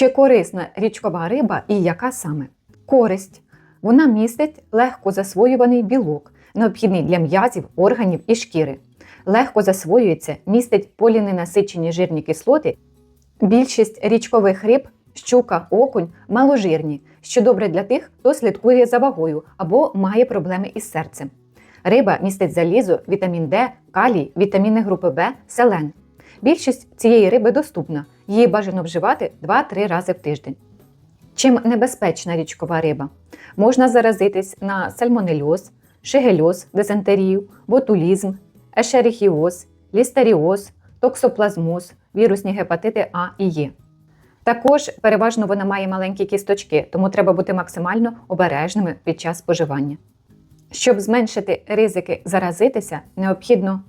Чи корисна річкова риба і яка саме? Користь. Вона містить легко засвоюваний білок, необхідний для м'язів, органів і шкіри. Легко засвоюється, містить поліненасичені жирні кислоти. Більшість річкових риб, щука, окунь маложирні, що добре для тих, хто слідкує за вагою або має проблеми із серцем. Риба містить залізо, вітамін Д, калій, вітаміни групи В, селен. Більшість цієї риби доступна, її бажано вживати 2-3 рази в тиждень. Чим небезпечна річкова риба? Можна заразитись на сальмонельоз, шигельоз, дизентерію, ботулізм, ешерихіоз, лістеріоз, токсоплазмоз, вірусні гепатити А і Е. Також переважно вона має маленькі кісточки, тому треба бути максимально обережними під час споживання. Щоб зменшити ризики заразитися, необхідно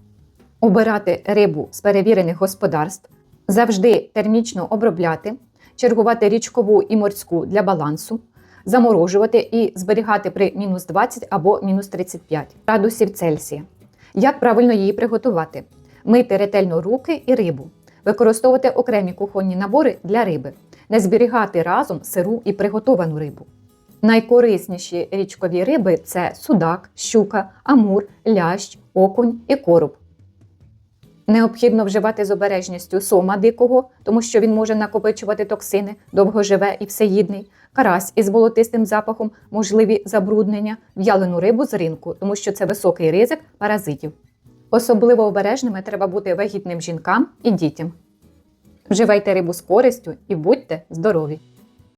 обирати рибу з перевірених господарств, завжди термічно обробляти, чергувати річкову і морську для балансу, заморожувати і зберігати при мінус 20 або мінус 35 градусів Цельсія. Як правильно її приготувати? Мити ретельно руки і рибу, використовувати окремі кухонні набори для риби, не зберігати разом сиру і приготовану рибу. Найкорисніші річкові риби це судак, щука, амур, лящ, окунь і короб. Необхідно вживати з обережністю сома дикого, тому що він може накопичувати токсини, довго живе і всеїдний, карась із болотистим запахом, можливі забруднення, в'ялену рибу з ринку, тому що це високий ризик паразитів. Особливо обережними треба бути вагітним жінкам і дітям. Вживайте рибу з користю і будьте здорові!